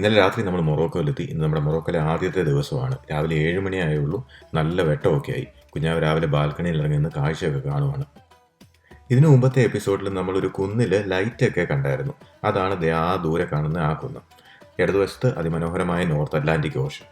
ഇന്നലെ രാത്രി നമ്മൾ മൊറോക്കോയിലെത്തി. ഇന്ന് നമ്മുടെ മൊറോക്കോയിലെ ആദ്യത്തെ ദിവസമാണ്. രാവിലെ ഏഴ് മണിയായേ ഉള്ളൂ നല്ല വെട്ടമൊക്കെ ആയി കുഞ്ഞാവ് രാവിലെ ബാൽക്കണിയിൽ ഇറങ്ങി നിന്ന് കാഴ്ചയൊക്കെ കാണുവാണ്. ഇതിനു മുമ്പത്തെ എപ്പിസോഡിൽ നമ്മളൊരു കുന്നിൽ ലൈറ്റൊക്കെ കണ്ടായിരുന്നു. അതാണ് ആ ദൂരെ കാണുന്ന ആ കുന്ന്. ഇടതുവശത്ത് അതിമനോഹരമായ North Atlantic Ocean.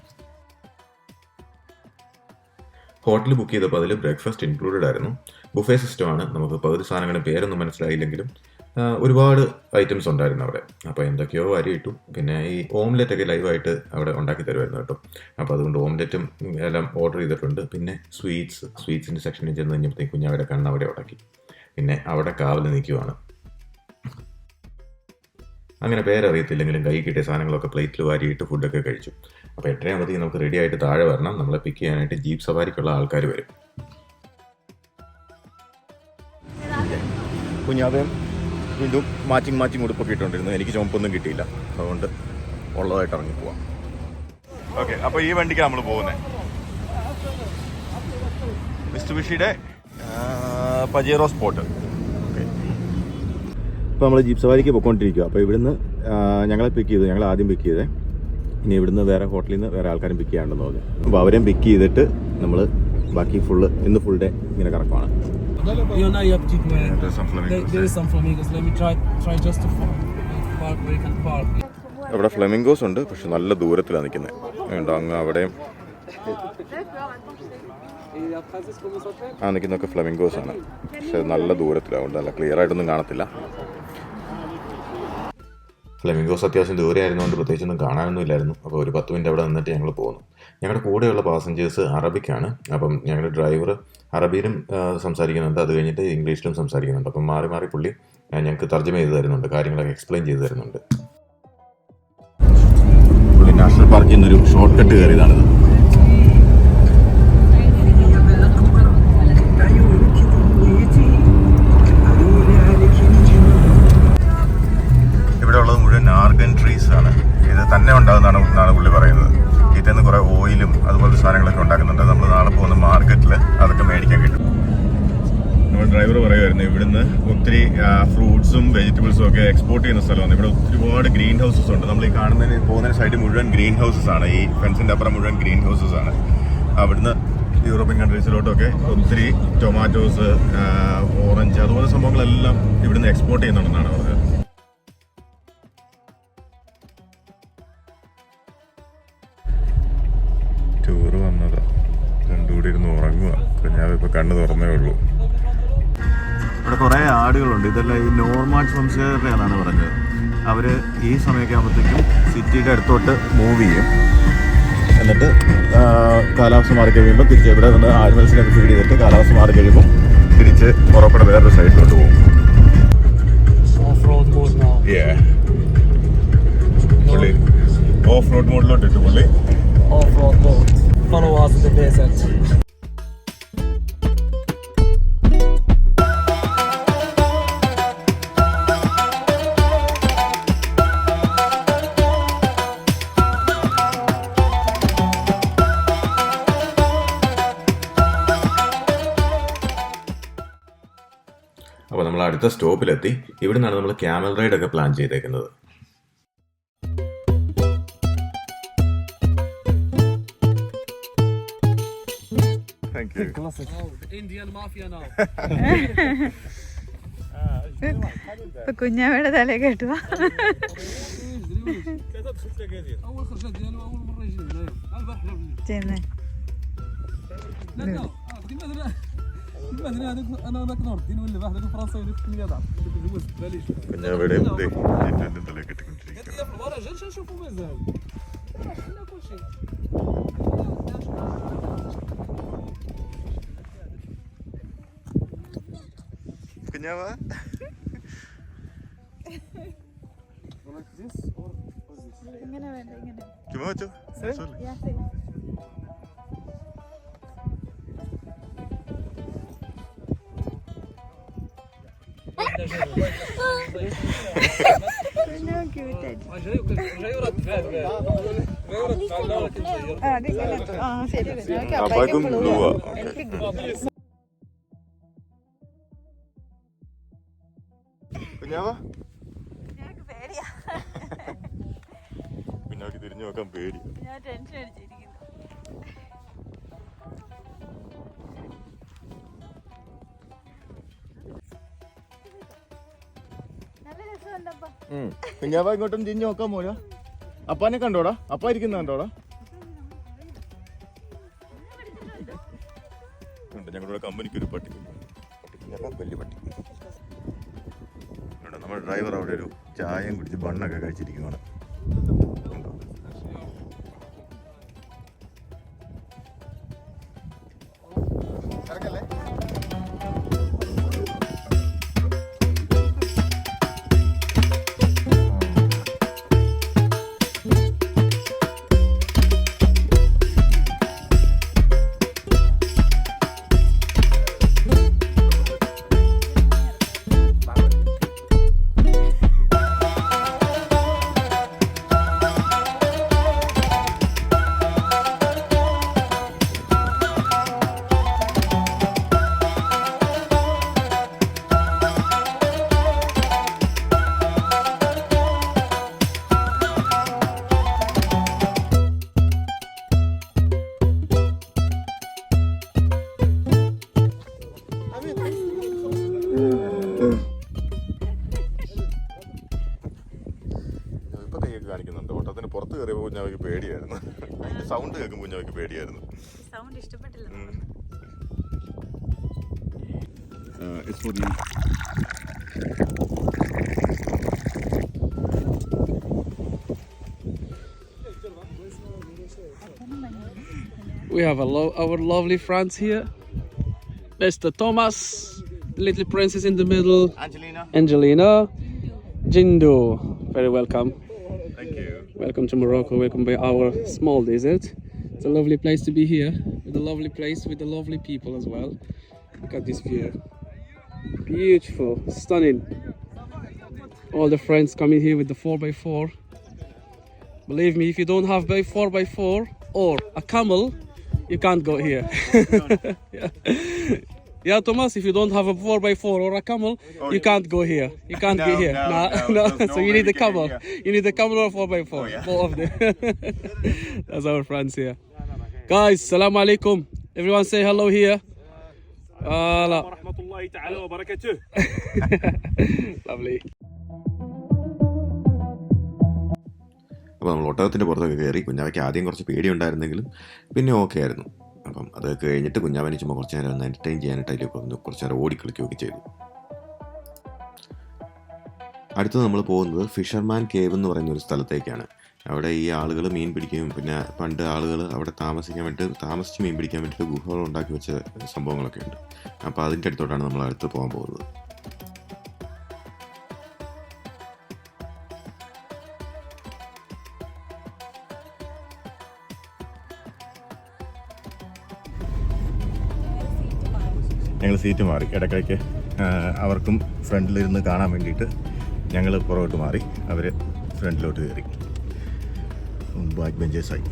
Hotel book ചെയ്തപ്പോൾ അതിൽ ബ്രേക്ക്ഫാസ്റ്റ് ഇൻക്ലൂഡഡ് ആയിരുന്നു ബുഫേ സിസ്റ്റമാണ്. നമുക്ക് പകുതി സാധനങ്ങളുടെ പേരൊന്നും മനസ്സിലായില്ലെങ്കിലും ഒരുപാട് ഐറ്റംസ് ഉണ്ടായിരുന്നു അവിടെ. അപ്പോൾ എന്തൊക്കെയോ അരി ഇട്ടു. പിന്നെ ഈ ഓംലെറ്റ് ഒക്കെ ലൈവായിട്ട് അവിടെ ഉണ്ടാക്കി തരുമായിരുന്നു കേട്ടോ. അപ്പോൾ അതുകൊണ്ട് ഓംലെറ്റും എല്ലാം ഓർഡർ ചെയ്തിട്ടുണ്ട്. പിന്നെ സ്വീറ്റ്സ് സ്വീറ്റ്സിന്റെ സെക്ഷനിൽ ചെന്ന് കഴിഞ്ഞപ്പോഴത്തേക്ക് കുഞ്ഞവിടെ കണ്ണ് അവിടെ ഉടക്കി. പിന്നെ അവിടെ കാവൽ നിൽക്കുവാണ്. അങ്ങനെ പേരറിയത്തില്ലെങ്കിലും കൈ കിട്ടിയ സാധനങ്ങളൊക്കെ പ്ലേറ്റിൽ വാരിയിട്ട് ഫുഡൊക്കെ കഴിച്ചു. അപ്പോൾ എട്ടരയാകുമ്പോഴത്തേക്ക് നമുക്ക് റെഡി ആയിട്ട് താഴെ വരണം. നമ്മളെ പിക്ക് ചെയ്യാനായിട്ട് ജീപ്പ് സവാരിക്കുള്ള ആൾക്കാർ വരും. കുഞ്ഞാവേം വീണ്ടും മാച്ചിങ് മാച്ചിങ് ഉടുപ്പൊക്കെ ഇട്ടുകൊണ്ടിരുന്നു എനിക്ക് ചുമപ്പൊന്നും കിട്ടിയില്ല. അതുകൊണ്ട് ഉള്ളതായിട്ട് ഇറങ്ങി പോവാം. ഓക്കെ അപ്പോൾ ഈ വണ്ടിക്ക് നമ്മൾ പോകുന്നത് മിസ്റ്റുബിഷിയുടെ പജേറോ സ്പോട്ട്. ഇപ്പോൾ നമ്മൾ ജീപ്പ് സവാരിക്ക് പോയിക്കൊണ്ടിരിക്കുക അപ്പോൾ ഇവിടുന്ന് ഞങ്ങളെ പിക്ക് ചെയ്തു ഞങ്ങൾ ആദ്യം പിക്ക് ചെയ്തേ. ഇനി ഇവിടുന്ന് വേറെ ഹോട്ടലിൽ നിന്ന് വേറെ ആൾക്കാരും പിക്ക് ചെയ്യാണ്ടെന്ന് തോന്നി അപ്പോൾ അവരെയും പിക്ക് ചെയ്തിട്ട് നമ്മൾ ബാക്കി ഫുള്ള് ഇന്ന് ഫുൾ ഡേ ഇങ്ങനെ കറക്കമാണ് You're not your petite man. Yeah, There's some flamingos there there. is some flamingos. Let me try try just to park where you can park. അവിടെ ഫ്ലെമിംഗോസ് ഉണ്ട് പക്ഷെ നല്ല ദൂരത്തിലാണ് നിൽക്കുന്നത് ഉണ്ട് അങ്ങ് അവിടെയും. ആ നിൽക്കുന്നൊക്കെ ഫ്ലെമിംഗോസ് ആണ്. പക്ഷെ നല്ല ദൂരത്തിലാണ് അതുകൊണ്ട് നല്ല ക്ലിയർ ആയിട്ടൊന്നും കാണത്തില്ല. ഫ്ലെമിംഗോസ് അത്യാവശ്യം ദൂരെ ആയിരുന്നുകൊണ്ട് പ്രത്യേകിച്ചൊന്നും കാണാനൊന്നും ഇല്ലായിരുന്നു. അപ്പോൾ ഒരു പത്ത് മിനിറ്റ് അവിടെ നിന്നിട്ട് ഞങ്ങൾ പോന്നു. ഞങ്ങളുടെ കൂടെയുള്ള പാസഞ്ചേഴ്സ് അറബിക്കാണ്. അപ്പം ഞങ്ങളുടെ ഡ്രൈവർ അറബിയിലും സംസാരിക്കുന്നുണ്ട്. അത് കഴിഞ്ഞിട്ട് ഇംഗ്ലീഷിലും സംസാരിക്കുന്നുണ്ട്. അപ്പം മാറി മാറി പുള്ളി ഞങ്ങൾക്ക് തർജമ ചെയ്ത് തരുന്നുണ്ട്. കാര്യങ്ങളൊക്കെ എക്സ്പ്ലെയിൻ ചെയ്ത് തരുന്നുണ്ട്. പുള്ളി നാഷണൽ പാർക്കിൽ നിന്നൊരു ഷോർട്ട് കട്ട് കയറിയതാണിത് ഇവിടെ ഉള്ളത് മുഴുവൻ ആർഗൻ ട്രീസ് ആണ്. ഇത് തന്നെ ഉണ്ടാകുന്നതാണ് എന്നാണ് പുള്ളി പറയുന്നത്. ഇതിൽ നിന്ന് കുറേ ഓയിലും അതുപോലത്തെ സാധനങ്ങളൊക്കെ ഉണ്ടാക്കുന്നുണ്ട്. നമ്മൾ നാളെ പോകുന്ന മാർക്കറ്റിൽ അതൊക്കെ മേടിക്കാൻ കിട്ടും. നമ്മൾ ഡ്രൈവർ പറയുമായിരുന്നു ഇവിടുന്ന് ഒത്തിരി ഫ്രൂട്ട്സും വെജിറ്റബിൾസും ഒക്കെ എക്സ്പോർട്ട് ചെയ്യുന്ന സ്ഥലമാണ്. ഇവിടെ ഒരുപാട് ഗ്രീൻ ഹൗസസ് ഉണ്ട്. നമ്മൾ ഈ കാണുന്നതിന് പോകുന്ന സൈഡ് മുഴുവൻ ഗ്രീൻ ഹൗസസ് ആണ്. ഈ ഫെൻസിന്റെ അപ്പുറം മുഴുവൻ ഗ്രീൻ ഹൗസസ് ആണ്. അവിടുന്ന് യൂറോപ്യൻ കൺട്രീസിലോട്ടൊക്കെ ഒത്തിരി ടൊമാറ്റോസ് ഓറഞ്ച് അതുപോലെ സംഭവങ്ങളെല്ലാം ഇവിടുന്ന് എക്സ്പോർട്ട് ചെയ്യുന്നുണ്ടെന്നാണ് പറഞ്ഞത്. ഞാൻ ഇപ്പൊ കണ്ണ് തുറന്നേ ഉള്ളൂ. ഇവിടെ കുറേ ആടുകളുണ്ട്. ഇതെല്ലാം ഈ സംസ്കാരത്തെ എന്നാണ് പറഞ്ഞത്. അവർ ഈ സമയമൊക്കെ ആകുമ്പോഴത്തേക്കും സിറ്റിയുടെ അടുത്തോട്ട് മൂവ് ചെയ്യും. എന്നിട്ട് കാലാവസ്ഥ മാറി കഴിയുമ്പോൾ തിരിച്ച് ഇവിടെ നിന്ന് ആട് ആനിമൽസിനൊക്കെ ഫീഡ് ചെയ്തിട്ട് കാലാവസ്ഥ മാറി കഴിയുമ്പോൾ തിരിച്ച് പുറപ്പെടെ വേറൊരു സൈഡിലോട്ട് പോകും. ഓഫ് റോഡ് മോഡിലോട്ട് ഇട്ടു പുള്ളി off road mode follow was in the desert. അടുത്ത സ്റ്റോപ്പിലെത്തി. ഇവിടെ നിന്നാണ് നമ്മൾ ക്യാമൽ റൈഡ് ഒക്കെ പ്ലാൻ ചെയ്തേക്കുന്നത്. Thank കുഞ്ഞാമ്മയുടെ തല കേട്ടു ചെന്നേ. أنا هذاك أنا هذاك نردي نولف واحد الفرنسي هذاك في بعض جوز باليش. كنا بغينا نبدا انت اللي كنت كنت قالت لي في الوراج جا نشوفو مازال. حنا كلشي كنا ما كما هو تو؟ ആ. തിരിഞ്ഞു green. കുഞ്ഞാവ പേടിയാ നോക്കാൻ പേടി ഞാൻ ടെൻഷൻ അടിച്ചിരിക്കുന്നു കുഞ്ഞാപ്പ ഇങ്ങോട്ടും തിരിഞ്ഞു നോക്കാൻ പോരാ അപ്പാനെ കണ്ടോടാ? അപ്പ ഇരിക്കുന്ന കണ്ടോടാ? കൈയൊക്കെ കാണിക്കുന്നുണ്ട് ഓട്ടത്തിന് പുറത്ത് കയറിയപ്പോൾ കുഞ്ഞാവയ്ക്ക് പേടിയായിരുന്നു അതിന്റെ സൗണ്ട് കേൾക്കുമ്പോൾ കുഞ്ഞാവയ്ക്ക് പേടിയായിരുന്നു സൗണ്ട് ഇഷ്ടപ്പെട്ടില്ല the We have a lo- our lovely friends here. Mr. Thomas, the little princess in the middle, Angelina. Angelina, Jindo. Very welcome. Welcome to Morocco. Welcome by our small desert. It's a lovely place to be here. With a lovely place with the lovely people as well. Look at this view. Beautiful, stunning. All the friends coming here with the 4x4. Believe me, if you don't have by 4x4 or a camel, you can't go here. yeah. Yeah, Thomas, if you don't have a 4x4 or a camel, oh, you yeah. can't go here. You can't no, get here. No, no, no, no. so you need a camel. You need a camel or a 4x4. Oh, yeah. Both of them. That's our friends here. Guys, salam alaikum. Everyone say hello here. Voilà. Lovely. അപ്പോൾ നമ്മൾ ഒട്ടകത്തിന്റെ പുറത്തൊക്കെ കയറി കുഞ്ഞാവയ്ക്ക് ആദ്യം കുറച്ച് പേടിയുണ്ടായിരുന്നെങ്കിലും പിന്നെ okay ആയിരുന്നു അപ്പം അത് കഴിഞ്ഞിട്ട് കുഞ്ഞാവനെ ചുമ്മാ കുറച്ച് നേരം ഒന്ന് എന്റർടൈൻ ചെയ്യാനായിട്ട് അതിലേക്ക് വന്നു കുറച്ച് നേരം ഓടിക്കളിക്കുകയൊക്കെ ചെയ്തു. അടുത്ത് നമ്മൾ പോകുന്നത് ഫിഷർമാൻ കേവ് എന്ന് പറയുന്ന ഒരു സ്ഥലത്തേക്കാണ്. അവിടെ ഈ ആളുകൾ മീൻ പിടിക്കുകയും പിന്നെ പണ്ട് ആളുകൾ അവിടെ താമസിക്കാൻ വേണ്ടി താമസിച്ച് മീൻ പിടിക്കാൻ വേണ്ടിയിട്ട് ഗുഹകൾ ഉണ്ടാക്കി വെച്ച സംഭവങ്ങളൊക്കെ ഉണ്ട്. അപ്പോൾ അതിന്റെ അടുത്തോട്ടാണ് നമ്മൾ അടുത്ത് പോകാൻ പോകുന്നത്. സീറ്റ് മാറി. ഇടയ്ക്കിടയ്ക്ക് അവർക്കും ഫ്രണ്ടിലിരുന്ന് കാണാൻ വേണ്ടിയിട്ട് ഞങ്ങൾ പുറകോട്ട് മാറി അവർ ഫ്രണ്ടിലോട്ട് കയറി. ബാക്ക് ബെഞ്ചേഴ്സായി.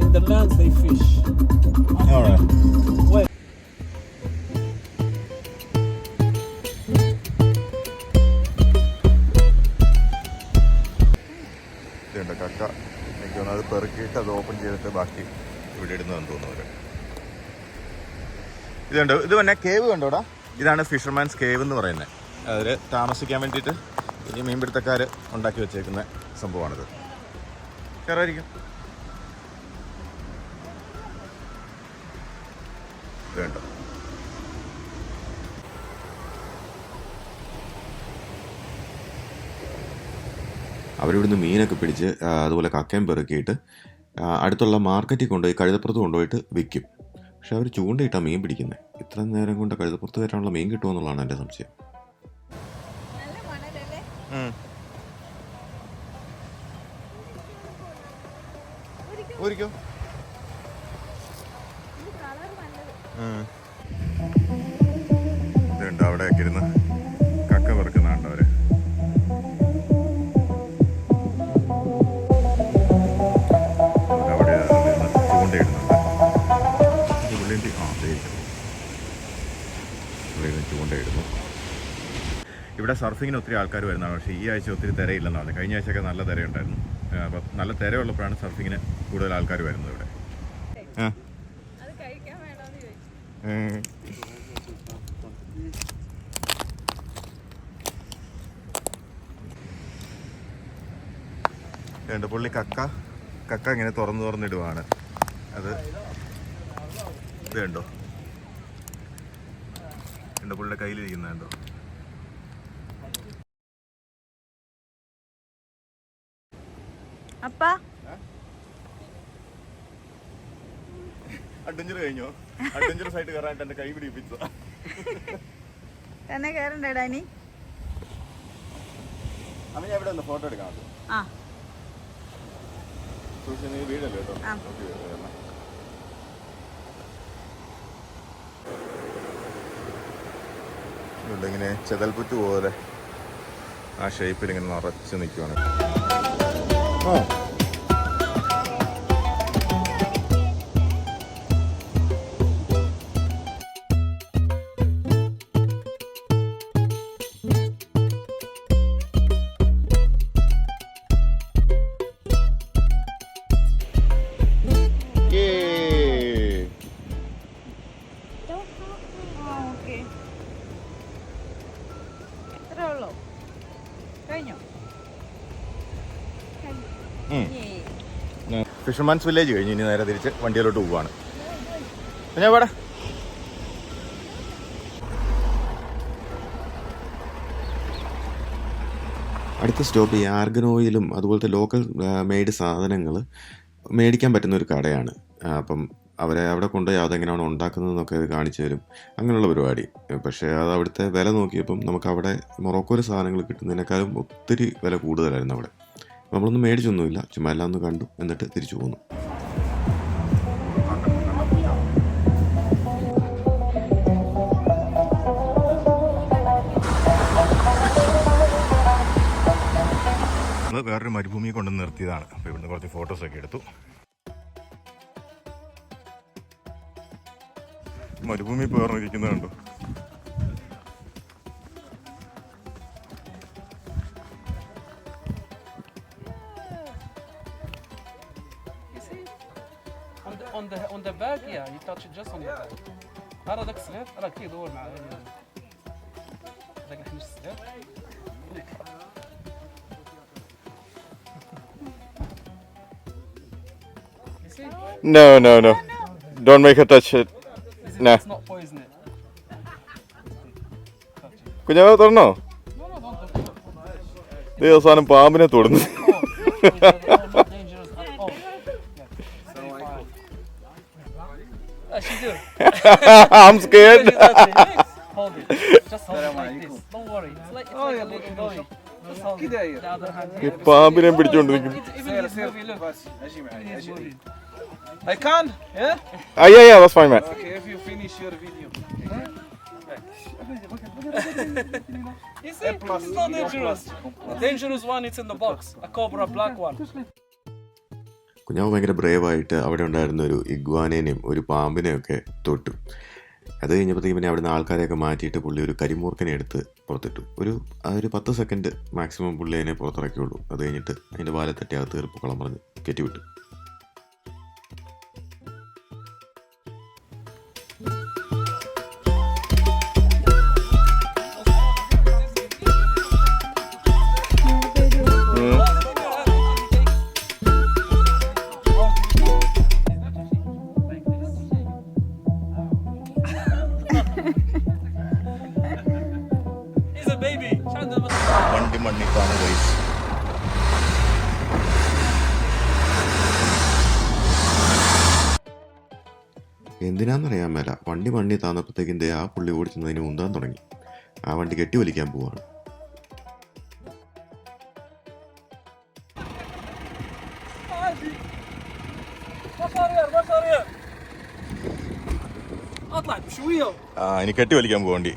In the lands they fish. Well, ഇതുണ്ട് കക്ക. എനിക്ക് തോന്നുന്നു അത് പെറുക്കിയിട്ട് അത് ഓപ്പൺ ചെയ്തിട്ട് ബാക്കി ഇവിടെ ഇടുന്നതെന്ന് തോന്നുന്നു ഇതുണ്ട്. ഇത് പിന്നെ കേവ് കണ്ടോടാ ഇതാണ് ഫിഷർമാൻസ് കേവ് എന്ന് പറയുന്നത്. അതിൽ താമസിക്കാൻ വേണ്ടിയിട്ട് ഈ മീൻപിടുത്തക്കാർ ഉണ്ടാക്കി വെച്ചേക്കുന്ന സംഭവമാണിത്. കയറായിരിക്കും കണ്ടോ അവരിവിടുന്ന് മീനൊക്കെ പിടിച്ച് അതുപോലെ കക്കയും പെറുക്കിയിട്ട് അടുത്തുള്ള മാർക്കറ്റിൽ കൊണ്ടുപോയി കഴുതപ്പുറത്ത് കൊണ്ടുപോയിട്ട് വിൽക്കും. പക്ഷെ അവർ ചൂണ്ടയിട്ടാണ് മീൻ പിടിക്കുന്നത് ഇത്ര നേരം കൊണ്ട് കഴുതപ്പുറത്ത് വരാനുള്ള മീൻ കിട്ടുമെന്നുള്ളതാണ് എന്റെ സംശയം. ഊരിക്കോ? ഇതുണ്ട് അവിടെയൊക്കെ ഇരുന്ന്? കക്ക പെറുക്കുന്നുണ്ട് അവർ? അവിടെ ചൂണ്ടയിടുന്നുണ്ട്. പുള്ളിന്റെ ആ. ഇവിടെ ചൂണ്ടയിടുന്നു. ഇവിടെ സർഫിങ്ങിന് ഒത്തിരി ആൾക്കാർ വരുന്നതാണ്. പക്ഷേ ഈ ആഴ്ച ഒത്തിരി തിരയില്ലെന്നാണ്. കഴിഞ്ഞ ആഴ്ചയൊക്കെ നല്ല തിരയുണ്ടായിരുന്നു. അപ്പം നല്ല തിരയുള്ളപ്പോഴാണ് സർഫിങ്ങിന് കൂടുതൽ ആൾക്കാർ വരുന്നത് ഇവിടെ ആ അത് കഴിക്കാൻ വേണമെന്ന് ചോദിച്ചു ഉം. രണ്ട് പുള്ളി കക്ക. കക്ക ഇങ്ങനെ തുറന്നു തുറന്നിടുവാണ് അത് ഇത് കണ്ടോ? രണ്ട് പുള്ളിയുടെ കയ്യിലിരിക്കുന്ന കണ്ടോ? അപ്പ. അഡ്വഞ്ചർ കഴിഞ്ഞോ? അഡ്വഞ്ചറസ് ആയിട്ട് കയറാനായിട്ട് എന്റെ കൈ പിടിപ്പിച്ചു തന്നെ കയറണ്ടേ ഡാനി? അമ്മ ഞാൻ ഇവിടെ ഒന്ന് ഫോട്ടോ എടുക്കാം ആ. സൂക്ഷിച്ച് വീടല്ലോ കേട്ടോ. ഇവിടെ ഇങ്ങനെ ചെതൽപുറ്റ് പോലെ ആ ഷേപ്പിൽ ഇങ്ങനെ നിറച്ച് നിൽക്കുവാണ് ആ ഫിഷർമാൻസ് വില്ലേജ് കഴിഞ്ഞ് ഇനി നേരെ തിരിച്ച് വണ്ടിയിലോട്ട് പോവാണ്. ഞാൻ വേടാ അടുത്ത സ്റ്റോപ്പ് ഈ ആർഗൻ ഓയിലും അതുപോലത്തെ ലോക്കൽ മെയ്ഡ് സാധനങ്ങൾ മേടിക്കാൻ പറ്റുന്ന ഒരു കടയാണ്. അപ്പം അവരെ അവിടെ കൊണ്ടുപോയി അതെങ്ങനെയാണ് ഉണ്ടാക്കുന്നതെന്നൊക്കെ അത് കാണിച്ചു തരും. അങ്ങനെയുള്ള പരിപാടി. പക്ഷേ അത് അവിടുത്തെ വില നോക്കിയപ്പം നമുക്ക് അവിടെ മൊറോക്കോയിലെ സാധനങ്ങൾ കിട്ടുന്നതിനേക്കാളും ഒത്തിരി വില കൂടുതലായിരുന്നു അവിടെ. നമ്മളൊന്നും മേടിച്ചൊന്നുമില്ല. ചുമ്മാ എല്ലാം ഒന്ന് കണ്ടു. എന്നിട്ട് തിരിച്ചു പോന്നു. വേറൊരു മരുഭൂമി കൊണ്ട് നിർത്തിയതാണ്. അപ്പോൾ ഇവിടുന്ന് കുറച്ച് ഫോട്ടോസ് ഒക്കെ എടുത്തു. മരുഭൂമി പേർന്നിരിക്കുന്നുണ്ടോ On the on the back, yeah, you touch it just on the back. هذا داك الصغير راه كيدور مع داك الحنش الصغير You see? No, no, no. Don't make her touch it. Is it, Nah. It's not poison it. Touch it. കുഞ്ഞാവ് തുറന്നോ No, no, don't touch it. ദേ അവസാനം പാമ്പിനെ തൊടുന്നു I'm scared. hold it. Just hold it like this. Don't worry. It's like, it's like a little toy. Just hold it. The other hand. ഈ പാമ്പിനെ പിടിച്ചോണ്ട് നിൽക്കുന്നു It's even his movie, look. Even his movie. I can, yeah? Ah, yeah, yeah, that's fine, man. Okay, if you finish your video. You see? It's not dangerous. The dangerous one, it's in the box. A cobra black one. കുഞ്ഞാവ് ഭയങ്കര ബ്രേവായിട്ട് അവിടെ ഉണ്ടായിരുന്ന ഒരു ഇഗ്വാനേനെയും ഒരു പാമ്പിനെയും ഒക്കെ തൊട്ടു. അത് കഴിഞ്ഞപ്പോഴത്തേക്കും പിന്നെ അവിടുന്ന് ആൾക്കാരെയൊക്കെ മാറ്റിയിട്ട് പുള്ളി ഒരു കരിമൂർക്കനെ എടുത്ത് പുറത്തിട്ടു. ഒരു ഒരു പത്ത് സെക്കൻഡ് മാക്സിമം പുള്ളി അതിനെ പുറത്തിറക്കിയുള്ളൂ. അത് കഴിഞ്ഞിട്ട് അതിന്റെ വാലത്തട്ടി തട്ടി അകത്ത് കയറി പൊക്കളം പറഞ്ഞ് കെറ്റിവിട്ടു മണ്ണിപ്പാണ് ഗൈസ് എന്തിനാണെന്നറിയാൻ മേല. വണ്ടി മണ്ണി താന്നപ്പോഴത്തേക്കിന്റെ ആ പുള്ളി ഓടിക്കുന്നതിന് മുന്താൻ തുടങ്ങി. ആ വണ്ടി കെട്ടി വലിക്കാൻ പോവാണ്. ആ ഇനി കെട്ടി വലിക്കാൻ പോവണ്ടി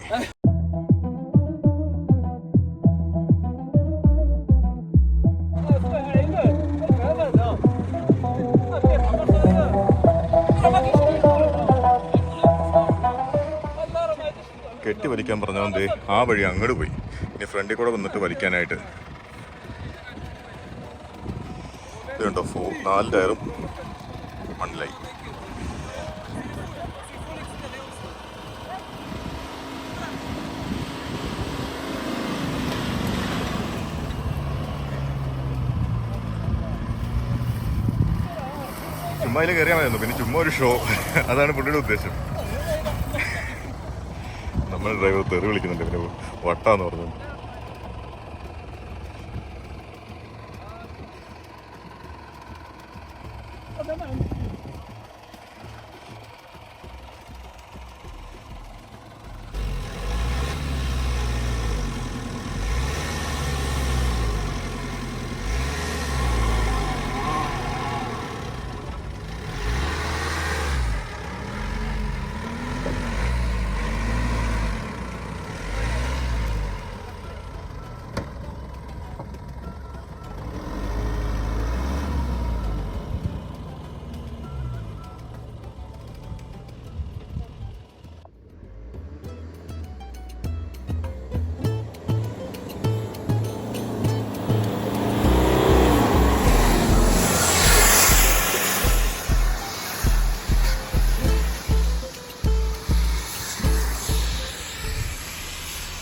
കെട്ടി വലിക്കാൻ പറഞ്ഞതുകൊണ്ട് ആ വഴി അങ്ങോട്ട് പോയി. ഇനി ഫ്രണ്ടിൽ കൂടെ വന്നിട്ട് വലിക്കാനായിട്ട്. ഇതുണ്ടോ ഫോ നാല് ടയറും മണ്ണിലായി. ചുമ്മാ കയറിയാൽ മതിയായിരുന്നു. പിന്നെ ചുമ്മാ ഒരു ഷോ അതാണ് പുള്ളിയുടെ ഉദ്ദേശം. ഡ്രൈവർ തെറി വിളിക്കുന്നുണ്ട്. പിന്നെ വട്ടാന്ന് പറഞ്ഞു.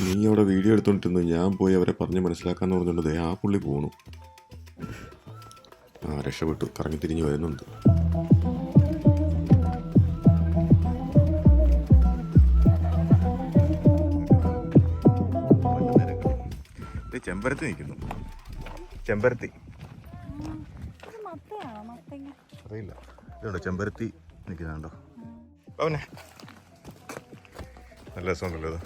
നീ അവിടെ വീഡിയോ എടുത്തോണ്ടിരുന്നു ഞാൻ പോയി അവരെ പറഞ്ഞ് മനസ്സിലാക്കാന്ന് പറഞ്ഞുകൊണ്ട് ദേ ആ പുള്ളി പോണു. ആ രക്ഷപ്പെട്ടു. കറങ്ങി തിരിഞ്ഞു വരുന്നുണ്ട്. ചെമ്പരത്തി നിൽക്കുന്നു ചെമ്പരത്തി. അറിയില്ല. ഇതുണ്ടോ ചെമ്പരത്തി നിൽക്കുന്നുണ്ടോ അവനെ നല്ല രസമുണ്ടല്ലോ ഇത്.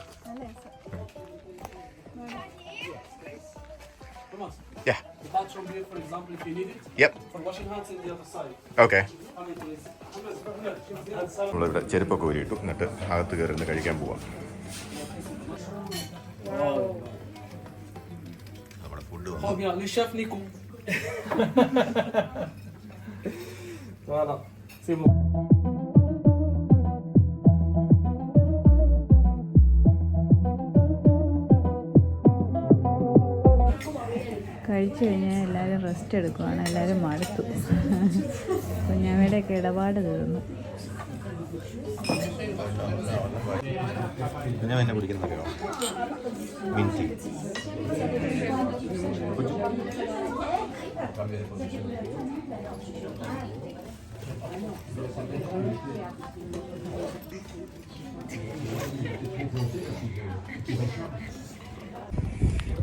Bathroom here, for example, if you need it. Yep. For washing hands in the other side. Okay. നമ്മളിവിടെ ചെരുപ്പൊക്കെ ഊരിയിട്ടു എന്നിട്ട് അകത്ത് കയറി കഴിക്കാൻ പോവാം നമ്മുടെ ഫുഡ് വന്നു Oh, voilà, c'est bon. കഴിച്ചു കഴിഞ്ഞാൽ എല്ലാവരും റെസ്റ്റ് എടുക്കുവാണ്. എല്ലാവരും മടുത്തു. കുഞ്ഞാമ്മയുടെയൊക്കെ ഇടപാട് തീർന്നു. ഞാൻ എന്നെ കുടിക്കുന്നറിയോ മിന്റി.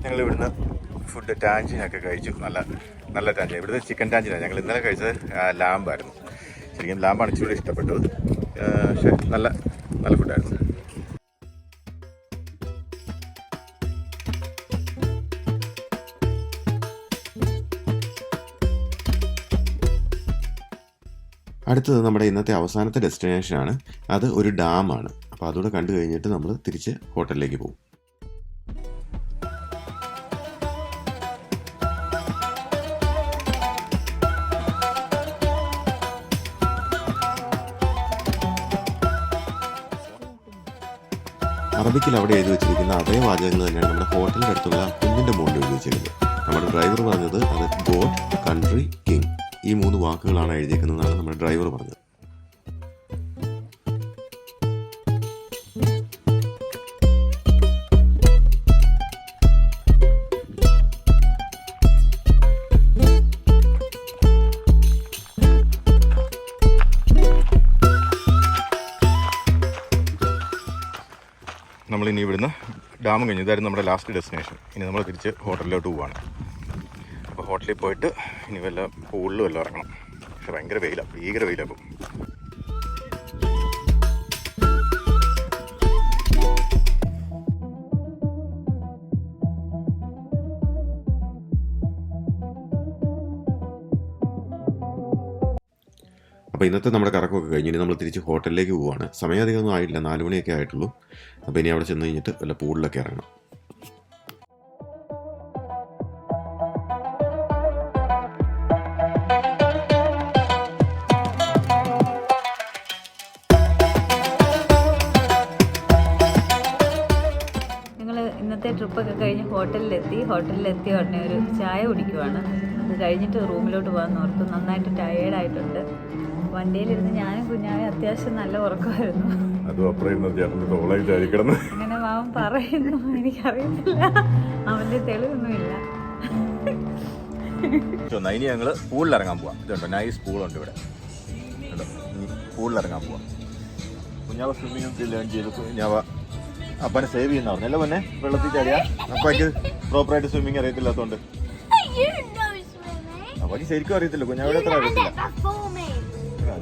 ഞങ്ങൾ ഇവിടുന്ന് ഫുഡ് ടാഞ്ചിനൊക്കെ കഴിച്ചു. നല്ല നല്ല ടാഞ്ചിൻ ഇവിടുത്തെ ചിക്കൻ ടാഞ്ചിനാണ് ഞങ്ങൾ ഇന്നലെ കഴിച്ചത് ലാമ്പായിരുന്നു. ശരിക്കും ലാമ്പാണ് ഇച്ചിരി ഇഷ്ടപ്പെട്ടത്. പക്ഷേ നല്ല നല്ല ഫുഡായിരുന്നു അടുത്തത് നമ്മുടെ ഇന്നത്തെ അവസാനത്തെ ഡെസ്റ്റിനേഷനാണ് അത് ഒരു ഡാമാണ് അപ്പോൾ അതുകൂടെ കണ്ടു കഴിഞ്ഞിട്ട് നമ്മൾ തിരിച്ച് ഹോട്ടലിലേക്ക് പോകും. അറബിക്കിൽ അവിടെ എഴുതി വെച്ചിരിക്കുന്ന അതേ വാചകങ്ങൾ തന്നെയാണ് നമ്മുടെ ഹോട്ടലിന്റെ അടുത്തുള്ള കുഞ്ഞിന്റെ മുകളിൽ എഴുതി വെച്ചിരിക്കുന്നത്. നമ്മുടെ ഡ്രൈവർ പറഞ്ഞത് അത് ഗോഡ് കൺട്രി കിങ്. ഈ മൂന്ന് വാക്കുകളാണ് എഴുതിയിരിക്കുന്നതെന്നാണ് നമ്മുടെ ഡ്രൈവർ പറഞ്ഞത്. ഡാം കഴിഞ്ഞു. ഇതായിരുന്നു നമ്മുടെ ലാസ്റ്റ് ഡെസ്റ്റിനേഷൻ ഇനി നമ്മൾ തിരിച്ച് ഹോട്ടലിലോട്ട് പോവാണ്. അപ്പോൾ ഹോട്ടലിൽ പോയിട്ട് ഇനി വല്ല പൂളിലും വല്ല ഇറങ്ങണം. പക്ഷെ ഭയങ്കര വെയിലാണ് ഭീകര വെയിലാണ് അപ്പോൾ ഇന്നത്തെ നമ്മുടെ കറക്കമൊക്കെ കഴിഞ്ഞ് ഇനി നമ്മൾ തിരിച്ച് ഹോട്ടലിലേക്ക് പോവുകയാണ് സമയം ആയിട്ടില്ല. നാല് മണിയൊക്കെ ആയിട്ടുള്ളൂ. അപ്പോൾ ഇനി അവിടെ ചെന്ന് കഴിഞ്ഞിട്ട് വല്ല പൂളിലൊക്കെ ഇറങ്ങണം. ഇന്നത്തെ കഴിഞ്ഞ് ഹോട്ടലിലെത്തി. ഹോട്ടലിലെത്തി ഉടനെ ഒരു ചായ കുടിക്കുവാണ്. അത് കഴിഞ്ഞിട്ട് റൂമിലോട്ട് പോകാൻ ഓർത്ത് നന്നായിട്ട് ടയേർഡായിട്ടുണ്ട് വണ്ടിയിലിരുന്ന് ഞാനും കുഞ്ഞാവും അത്യാവശ്യം നല്ല ഉറക്കമായിരുന്നു. അതും അപ്പുറം ചേട്ടന്റെ തോളായിട്ടായിരിക്കണം അങ്ങനെ മാവൻ പറയുന്നു എനിക്കറിയത്തില്ല. അവന്റെ തെളിവൊന്നുമില്ല. ഇനി ഞങ്ങൾ പൂളിൽ ഇറങ്ങാൻ പോവാം. ഇതുണ്ടോ നൈസ് പൂളുണ്ട് ഇവിടെ. ഇറങ്ങാൻ പോവാം. കുഞ്ഞാവ സ്വിമ്മിങ് ലേൺ ചെയ്ത് കുഞ്ഞാവ അപ്പനെ സേവ് ചെയ്യുന്ന പറഞ്ഞല്ലേ പൊന്നെ? വെള്ളത്തിൽ ചാടിയാ. അപ്പയ്ക്ക് പ്രോപ്പറായിട്ട് സ്വിമ്മിങ് അറിയത്തില്ലാത്തോണ്ട്. അപ്പയ്ക്ക് ശരിക്കും അറിയത്തില്ല കുഞ്ഞാവിടെ അത്ര അറിയത്തില്ല.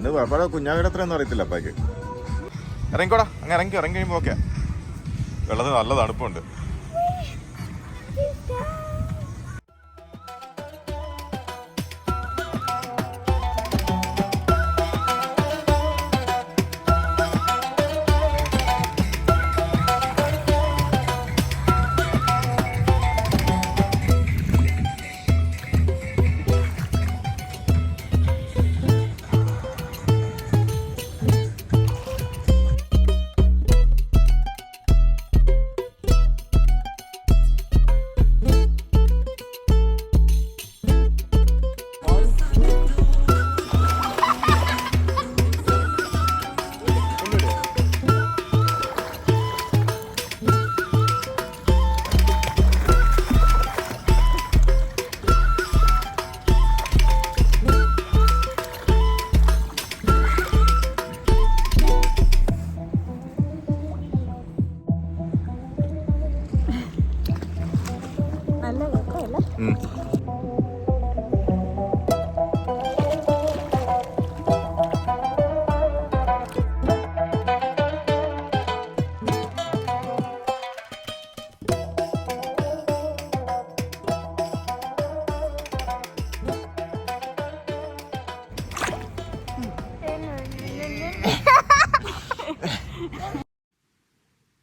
അന്ന് അപ്പഴ കുഞ്ഞാവിടെ അത്ര ഒന്നും അറിയത്തില്ല അപ്പാക്ക് ഇറങ്ങിക്കോടാ അങ്ങ് ഇറങ്ങി ഇറങ്ങി കഴിയുമ്പോൾ ഓക്കെ. വെള്ളത്തിന് നല്ല തണുപ്പുണ്ട്.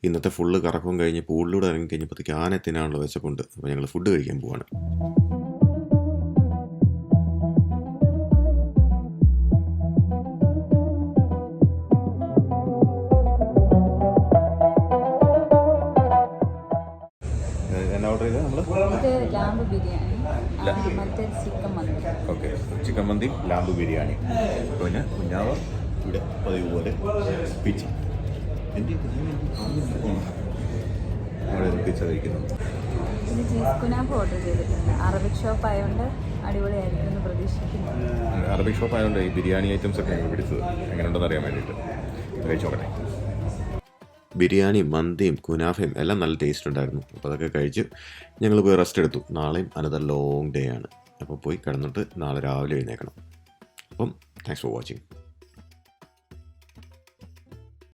ഇന്നത്തെ ഫുള്ള് കറക്കവും കഴിഞ്ഞ് പൂളിലൂടെ ഇറങ്ങി കഴിഞ്ഞപ്പോഴത്തേക്ക് ആനെ തിന്നാനുള്ള വിശപ്പുണ്ട്. അപ്പോൾ ഞങ്ങൾ ഫുഡ് കഴിക്കാൻ പോവാണ്. ലാമ്പ് ബിരിയാണി. മറ്റേ chicken mandi. Okay. Chicken mandi lamb biryani. പിന്നെ കുഞ്ഞാവ് ഇവിടെ പതിവ് പോലെ പിച്ച അവിടെ പിച്ച കഴിക്കുന്നു പിന്നെ ചീസ് കുനാഫ് ഓർഡർ ചെയ്തിട്ടുണ്ട്. അറബിക് ഷോപ്പ് ആയതുകൊണ്ട് അടിപൊളിയായിരിക്കും എന്ന് പ്രതീക്ഷിക്കുന്നു. അറബിക് ഷോപ്പ് ആയതുകൊണ്ട് ഈ ബിരിയാണി ഐറ്റംസ് ഒക്കെ ഞങ്ങൾ പിടിച്ചത് എങ്ങനെയുണ്ടെന്ന് അറിയാൻ വേണ്ടിയിട്ട്. കഴിച്ചോക്കട്ടെ ബിരിയാണിയും മന്തിയും കുനാഫയും എല്ലാം നല്ല ടേസ്റ്റ് ഉണ്ടായിരുന്നു. അപ്പോൾ അതൊക്കെ കഴിച്ച് ഞങ്ങൾ പോയി റെസ്റ്റ് എടുത്തു. നാളെയും അനദർ ലോങ് ഡേ ആണ്. അപ്പോൾ പോയി കിടന്നിട്ട് നാളെ രാവിലെ എഴുന്നേക്കണം. അപ്പം താങ്ക്സ് ഫോർ വാച്ചിങ്